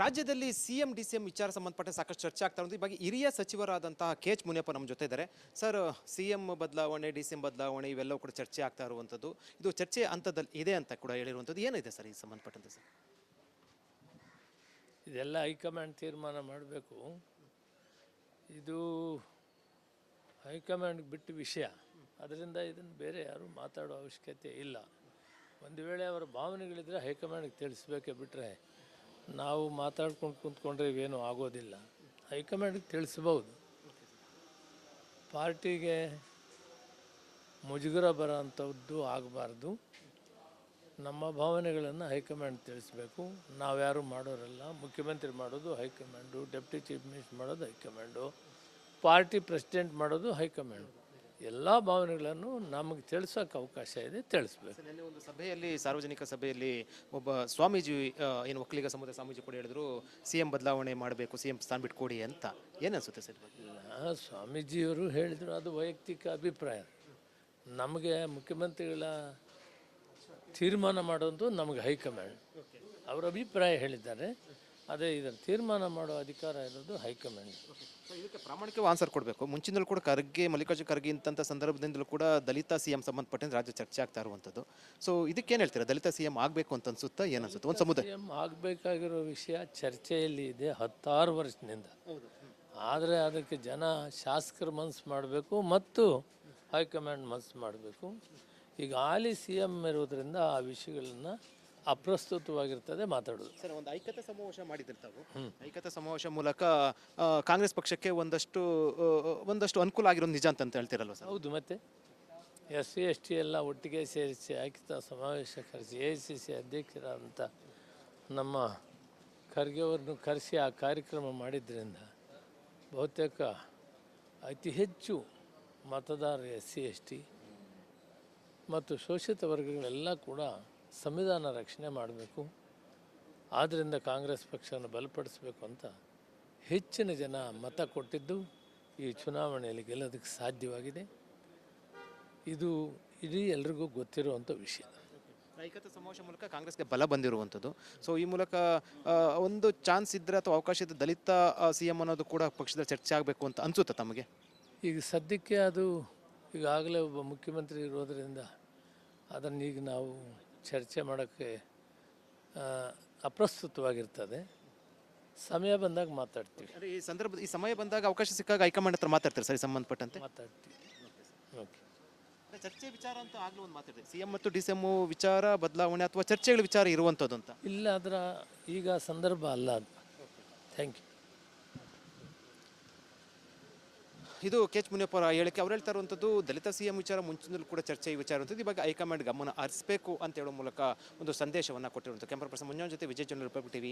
ರಾಜ್ಯದಲ್ಲಿ C M, D C M ವಿಚಾರ ಸಂಬಂಧಪಟ್ಟ ಸಾಕಷ್ಟು ಚರ್ಚೆ ಆಗ್ತಾ ಇರೋದು. ಬಗ್ಗೆ ಹಿರಿಯ ಸಚಿವರಾದಂತಹ ಕೆ ಎಚ್ ಮುನಿಯಪ್ಪ ನಮ್ಮ ಜೊತೆ ಇದ್ದಾರೆ. ಸರ್, ಸಿ ಎಂ ಬದಲಾವಣೆ, ಡಿ ಸಿ ಎಂ ಬದಲಾವಣೆ ಇವೆಲ್ಲವೂ ಕೂಡ ಚರ್ಚೆ ಆಗ್ತಾ ಇರುವಂಥದ್ದು. ಇದು ಚರ್ಚೆ ಹಂತದಲ್ಲಿ ಇದೆ ಅಂತ ಕೂಡ ಹೇಳಿರುವಂಥದ್ದು. ಏನಿದೆ ಸರ್ ಈ ಸಂಬಂಧಪಟ್ಟಂತೆ ಸರ್? ಇದೆಲ್ಲ ಹೈಕಮಾಂಡ್ ತೀರ್ಮಾನ ಮಾಡಬೇಕು. ಇದು ಹೈಕಮಾಂಡ್ ಬಿಟ್ಟು ವಿಷಯ. ಅದರಿಂದ ಇದನ್ನು ಬೇರೆ ಯಾರೂ ಮಾತಾಡೋ ಅವಶ್ಯಕತೆ ಇಲ್ಲ. ಒಂದು ವೇಳೆ ಅವರ ಭಾವನೆಗಳಿದ್ರೆ ಹೈಕಮಾಂಡ್ಗೆ ತಿಳಿಸ್ಬೇಕೇ ಬಿಟ್ಟರೆ ನಾವು ಮಾತಾಡ್ಕೊಂಡು ಕುಂತ್ಕೊಂಡ್ರೆ ಇವೇನು ಆಗೋದಿಲ್ಲ. ಹೈಕಮಾಂಡ್ಗೆ ತಿಳಿಸ್ಬೋದು. ಪಾರ್ಟಿಗೆ ಮುಜುಗರ ಬರೋ ಅಂಥದ್ದು ಆಗಬಾರ್ದು. ನಮ್ಮ ಭಾವನೆಗಳನ್ನು ಹೈಕಮಾಂಡ್ ತಿಳಿಸ್ಬೇಕು. ನಾವ್ಯಾರು ಮಾಡೋರಲ್ಲ, ಮುಖ್ಯಮಂತ್ರಿ ಮಾಡೋದು high command, deputy chief minister ಮಾಡೋದು ಹೈಕಮಾಂಡು, ಪಾರ್ಟಿ ಪ್ರೆಸಿಡೆಂಟ್ ಮಾಡೋದು ಹೈಕಮಾಂಡು. ಎಲ್ಲ ಭಾವನೆಗಳನ್ನು ನಮಗೆ ತಿಳಿಸೋಕೆ ಅವಕಾಶ ಇದೆ ತಿಳಿಸ್ಬೇಕು. ನಿನ್ನೆ ಒಂದು ಸಭೆಯಲ್ಲಿ ಸಾರ್ವಜನಿಕ ಸಭೆಯಲ್ಲಿ ಒಬ್ಬ ಸ್ವಾಮೀಜಿ ಆ, ಏನು ಒಕ್ಕಲಿಗ ಸಮುದಾಯ ಸ್ವಾಮೀಜಿ ಕೂಡ ಹೇಳಿದ್ರು ಸಿ ಎಂ ಬದಲಾವಣೆ ಮಾಡಬೇಕು ಸಿ ಎಂ ಸ್ಥಾನ ಬಿಟ್ಕೊಡಿ ಅಂತ. ಏನು ಅನ್ಸುತ್ತೆ ಸರ್ ಇದ್ರ ಬಗ್ಗೆ? ಇಲ್ಲ, ಸ್ವಾಮೀಜಿಯವರು ಹೇಳಿದರು ಅದು ವೈಯಕ್ತಿಕ ಅಭಿಪ್ರಾಯ. ನಮಗೆ ಮುಖ್ಯಮಂತ್ರಿಗಳ ತೀರ್ಮಾನ ಮಾಡೋದು ನಮಗೆ ಹೈಕಮಾಂಡ್. ಅವರ ಅಭಿಪ್ರಾಯ ಹೇಳಿದ್ದಾರೆ. ಅದೇ ಇದರ ತೀರ್ಮಾನ ಮಾಡೋ ಅಧಿಕಾರ ಇರೋದು ಹೈಕಮಾಂಡ್. ಸೊ ಇದಕ್ಕೆ ಪ್ರಾಮಾಣಿಕವಾಗಿ ಆನ್ಸರ್ ಕೊಡಬೇಕು. ಮುಂಚಿನಲ್ಲೂ ಕೂಡ ಖರ್ಗೆ ಮಲ್ಲಿಕಾರ್ಜುನ ಖರ್ಗೆ ಇಂಥ ಸಂದರ್ಭದಿಂದಲೂ ಕೂಡ ದಲಿತ ಸಿ ಎಂ ಸಂಬಂಧಪಟ್ಟಂತೆ ರಾಜ್ಯ ಚರ್ಚೆ ಆಗ್ತಾ ಇರುವಂಥದ್ದು. ಸೊ ಇದಕ್ಕೇನು ಹೇಳ್ತೀರಾ? ದಲಿತ ಸಿ ಎಂ ಆಗಬೇಕು ಅಂತ ಅನ್ಸುತ್ತಾ? ಏನು ಅನ್ಸುತ್ತೆ? ಒಂದು ಸಮುದಾಯ. ಸಿಎಂ ಆಗಬೇಕಾಗಿರೋ ವಿಷಯ ಚರ್ಚೆಯಲ್ಲಿ ಇದೆ ಹತ್ತಾರು ವರ್ಷದಿಂದ. ಆದರೆ ಅದಕ್ಕೆ ಜನ ಶಾಸಕರು ಮನಸ್ಸು ಮಾಡಬೇಕು ಮತ್ತು ಹೈಕಮಾಂಡ್ ಮನಸ್ಸು ಮಾಡಬೇಕು. ಈಗ ಹಾಲಿ ಸಿ ಎಂ ಇರೋದ್ರಿಂದ ಆ ವಿಷಯಗಳನ್ನು ಅಪ್ರಸ್ತುತವಾಗಿರ್ತದೆ ಮಾತಾಡೋದು. ಸರ್ ಒಂದು ಐಕ್ಯತೆ ಸಮಾವೇಶ ಮಾಡಿದ್ರು ತಾವು ಐಕ್ಯತೆ ಸಮಾವೇಶ ಮೂಲಕ ಆ, ಕಾಂಗ್ರೆಸ್ ಪಕ್ಷಕ್ಕೆ ಒಂದಷ್ಟು ಆ, ಒಂದಷ್ಟು ಅನುಕೂಲ ಆಗಿರೋದು ನಿಜ ಅಂತ ಹೇಳ್ತೀರಲ್ವ ಸರ್? ಹೌದು ಮತ್ತೆ? ಎಸ್ ಸಿ ಎಸ್ ಟಿ ಎಲ್ಲ ಒಟ್ಟಿಗೆ ಸೇರಿಸಿ ಐಕ್ಯತಾ ಸಮಾವೇಶ ಕರೆಸಿ ಎ ಸಿ ಸಿ ಅಧ್ಯಕ್ಷರಾದಂಥ ನಮ್ಮ ಖರ್ಗೆ ಅವ್ರನ್ನು ಕರೆಸಿ ಆ ಕಾರ್ಯಕ್ರಮ ಮಾಡಿದ್ರಿಂದ ಬಹುತೇಕ ಅತಿ ಹೆಚ್ಚು ಮತದಾರರು ಎಸ್ ಸಿ ಎಸ್ ಟಿ ಮತ್ತು ಶೋಷಿತ ವರ್ಗಗಳೆಲ್ಲ ಕೂಡ ಸಂವಿಧಾನ ರಕ್ಷಣೆ ಮಾಡಬೇಕು ಆದ್ದರಿಂದ ಕಾಂಗ್ರೆಸ್ ಪಕ್ಷವನ್ನು ಬಲಪಡಿಸಬೇಕು ಅಂತ ಹೆಚ್ಚಿನ ಜನ ಮತ ಕೊಟ್ಟಿದ್ದು ಈ ಚುನಾವಣೆಯಲ್ಲಿ ಗೆಲ್ಲೋದಕ್ಕೆ ಸಾಧ್ಯವಾಗಿದೆ. ಇದು ಇಡೀ ಎಲ್ರಿಗೂ ಗೊತ್ತಿರುವಂಥ ವಿಷಯ. ಐಕ್ಯತೆ ಸಮಾವೇಶ ಮೂಲಕ ಕಾಂಗ್ರೆಸ್ಗೆ ಬಲ ಬಂದಿರುವಂಥದ್ದು. ಸೊ ಈ ಮೂಲಕ ಒಂದು ಚಾನ್ಸ್ ಇದ್ದರೆ ಅಥವಾ ಅವಕಾಶ ಇದ್ದರೆ ದಲಿತ ಸಿ ಎಂ ಅನ್ನೋದು ಕೂಡ ಪಕ್ಷದ ಚರ್ಚೆ ಆಗಬೇಕು ಅಂತ ಅನ್ಸುತ್ತೆ ತಮಗೆ? ಈಗ ಸದ್ಯಕ್ಕೆ ಅದು ಈಗಾಗಲೇ ಒಬ್ಬ ಮುಖ್ಯಮಂತ್ರಿ ಇರೋದರಿಂದ ಅದನ್ನು ಈಗ ನಾವು ಚರ್ಚೆ ಮಾಡೋಕ್ಕೆ ಅಪ್ರಸ್ತುತವಾಗಿರ್ತದೆ. ಸಮಯ ಬಂದಾಗ ಮಾತಾಡ್ತೀವಿ. ಅದೇ ಈ ಸಂದರ್ಭ ಈ ಸಮಯ ಬಂದಾಗ ಅವಕಾಶ ಸಿಕ್ಕಾಗ ಹೈಕಮಾಂಡ್ ಹತ್ರ ಮಾತಾಡ್ತಾರೆ ಸರಿ ಸಂಬಂಧಪಟ್ಟಂತೆ? ಮಾತಾಡ್ತೀವಿ. ಓಕೆ. ಚರ್ಚೆ ವಿಚಾರ ಅಂತ ಆಗಲೂ ಒಂದು ಮಾತಾಡ್ತೀವಿ ಸಿ ಎಂ ಮತ್ತು ಡಿ ಸಿ ಎಂ ವಿಚಾರ ಬದಲಾವಣೆ ಅಥವಾ ಚರ್ಚೆಗಳ ವಿಚಾರ ಇರುವಂಥದ್ದು ಅಂತ? ಇಲ್ಲ ಅದರ ಈಗ ಸಂದರ್ಭ ಅಲ್ಲ ಅದು. ಥ್ಯಾಂಕ್ ಯು ಇದು ಕೆ ಎಚ್ ಮುನಿಯಪ್ಪ ಅವರ ಹೇಳಿಕೆ. ಅವ್ರು ಹೇಳ್ತಾ ಇರುವಂಥದ್ದು ದಲಿತ ಸಿ ಎಂ ವಿಚಾರ ಮುಂಚಿನಲ್ಲೂ ಕೂಡ ಚರ್ಚೆ ಈ ವಿಚಾರ ಇರುವಂಥದ್ದು. ಇವಾಗ ಹೈಕಮಾಂಡ್ ಗಮನ ಹರಿಸಬೇಕು ಅಂತ ಹೇಳೋ ಮೂಲಕ ಒಂದು ಸಂದೇಶವನ್ನು ಕೊಟ್ಟಿರುವಂಥ ಕ್ಯಾಮ್ರಾ ಪರ್ಸನ್ ಮುಂಜಾನೆ ಜೊತೆ ವಿಜಯ್ ರಿಪಬ್ಲಿಕ್ ಟಿವಿ.